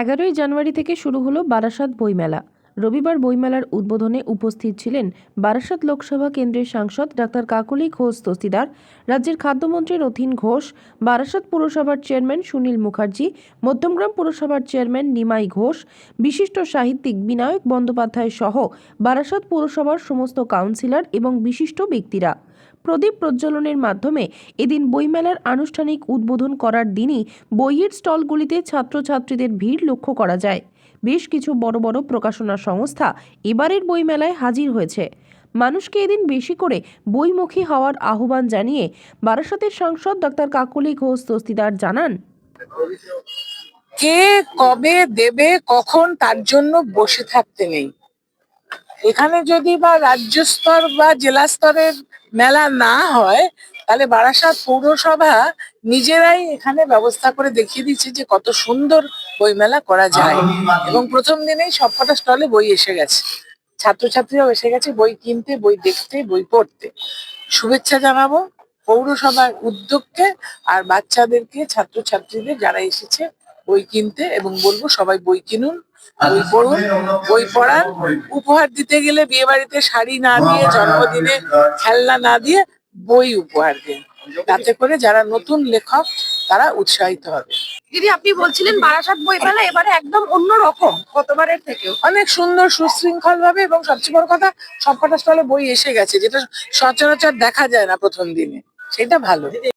এগারোই জানুয়ারি থেকে শুরু হলো বারাসাত বইমেলা। রবিবার বইমেলার উদ্বোধনে উপস্থিত ছিলেন বারাসাত লোকসভা কেন্দ্রের সাংসদ ডাক্তার কাকলি ঘোষ দস্তিদার, রাজ্যের খাদ্যমন্ত্রী রথিন ঘোষ, বারাসাত পুরসভার চেয়ারম্যান সুনীল মুখার্জি, মধ্যমগ্রাম পুরসভার চেয়ারম্যান নিমাই ঘোষ, বিশিষ্ট সাহিত্যিক বিনায়ক বন্দ্যোপাধ্যায় সহ বারাসাত পুরসভার সমস্ত কাউন্সিলর এবং বিশিষ্ট ব্যক্তিরা। প্রদীপ প্রজ্বলনের মাধ্যমে এদিন বইমেলার আনুষ্ঠানিক উদ্বোধন করার দিনই বইয়ের স্টলগুলিতে ছাত্রছাত্রীদের ভিড় লক্ষ্য করা যায়। বেশ কিছু বড় বড় প্রকাশনা সংস্থা এবারের বইমেলায় হাজির হয়েছে। মানুষকে এদিন বেশি করে বইমুখী হওয়ার আহ্বান জানিয়ে বারাসতের সাংসদ ডক্টর কাকুলি ঘোষ দস্তিদার জানান, কে কবে দেবে, কখন, তার জন্য বসে থাকতে নেই। এখানে যদি বা রাজ্য স্তর বা জেলা স্তরের মেলা না হয়, তাহলে বারাসাত পৌরসভা নিজেরাই এখানে ব্যবস্থা করে দেখিয়ে দিচ্ছে যে কত সুন্দর বই মেলা করা যায়। এবং প্রথম দিনেই সবকটা স্টলে বই এসে গেছে। ছাত্রছাত্রীরাও এসে গেছে বই কিনতে, বই দেখতে, বই পড়তে। শুভেচ্ছা জানাব পৌরসভার উদ্যোগকে আর বাচ্চাদেরকে, ছাত্রছাত্রীদের যারা এসেছে বই কিনতে, এবং বলব সবাই বই কিনুন। বই পড়ুন বই পড়ান উপহার দিতে গেলে বিয়ে বাড়িতে শাড়ি না দিয়ে জন্মদিনে খেলনা না দিয়ে বই উপহার দিন। তাতে করে যারা নতুন লেখক তারা উৎসাহিত হবে। দিদি আপনি বলছিলেন বারাসাত বইমেলা এবারে একদম অন্য রকম গতবারের থেকেও। অনেক সুন্দর সুশৃঙ্খল ভাবে এবং সবচেয়ে বড় কথা সবকটা স্টলে বই এসে গেছে যেটা সচরাচর দেখা যায় না প্রথম দিনে। সেটা ভালো।